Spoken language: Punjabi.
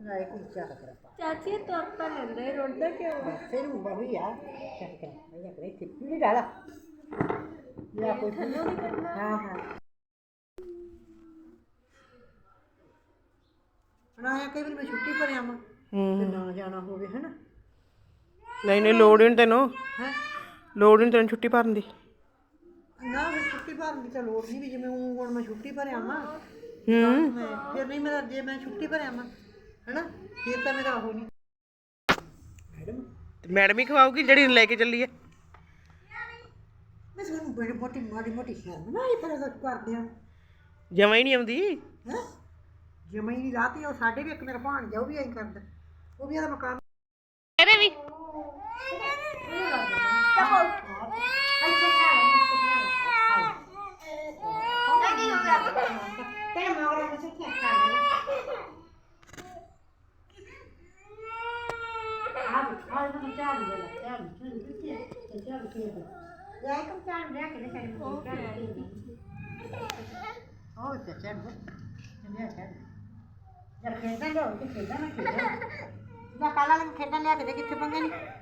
ਨਾਲੇ ਕੀ ਚਾਹ ਕਰ ਪਾ ਚਾਚੀ ਇਹ ਤੁਰ ਤਾਂ ਲੈਂਦਾ ਰੋਂਦਾ ਕਿਉਂ ਬਸ ਇਹਨੂੰ ਬਹੂ ਆ। ਚੱਲ ਕਰ ਮੈਂ ਕਰੇ ਕਿ ਪੀੜੀ ਡਾਲਾ ਕਰਨਾ? ਹਾਂ ਹਾਂ। ਨਾ ਆਇਆ ਕਈ ਵਾਰ ਮੈਂ ਛੁੱਟੀ ਪਰ ਆਵਾਂ ਤੇ ਹੂੰ। ਨਾ ਜਾਣਾ ਹੋਵੇ ਹੈਨਾ? ਨਹੀਂ ਨਹੀਂ ਲੋੜ ਹੀ ਨਹੀਂ ਤੈਨੂੰ। ਹੈ? ਲੋੜ ਹੀ ਨਹੀਂ ਤੈਨੂੰ ਛੁੱਟੀ ਭਰਨ ਦੀ। ਨਾ ਫਿਰ ਛੁੱਟੀ ਭਰਨ ਦੀ ਤਾਂ ਲੋੜ ਨਹੀਂ ਵੀ ਜਿਵੇਂ ਊਂ ਹੁਣ ਮੈਂ ਛੁੱਟੀ ਪਰ ਆਵਾਂ ਹੂੰ। ਮੈਂ ਫਿਰ ਨਹੀਂ ਮੇਰਾ ਜੇ ਮੈਂ ਛੁੱਟੀ ਪਰ ਆਵਾਂ ਹੈਨਾ? ਫਿਰ ਤਾਂ ਮੇਰਾ ਉਹ ਨਹੀਂ। ਮੈਡਮ? ਮੈਡਮ ਹੀ ਖਵਾਉਗੀ ਜਿਹੜੀ ਲੈ ਕੇ ਚੱਲੀ ਹੈ। ਮੈਂ ਤੁਹਾਨੂੰ ਬੜੀ ਮੋਟੀ ਮਾੜੀ ਮੋਟੀ ਸ਼ਰਮ ਨਾ ਆਈ ਪਰ ਕਰਦੇ ਆ ਜਮਾ ਹੀ ਨਹੀਂ ਆਉਂਦੀ। ਹੈ? ਜਮਈ ਨਹੀਂ ਰਾਤੀ ਉਹ ਸਾਡੇ ਵੀ ਇੱਕ ਮੇਰਾ ਭਾਣ ਜਾ ਉਹ ਵੀ ਐਂ ਕਰਦਾ। ਉਹ ਵੀ ਇਹਦਾ ਮਕਾਨ ਇਹਦੇ ਵੀ। ਤੇਰੇ kom til at lære det. Jeg kom til at lære det. Jeg kom til at lære det. Jeg kom til at lære det. Jeg kom til at lære det. Jeg kom til at lære det.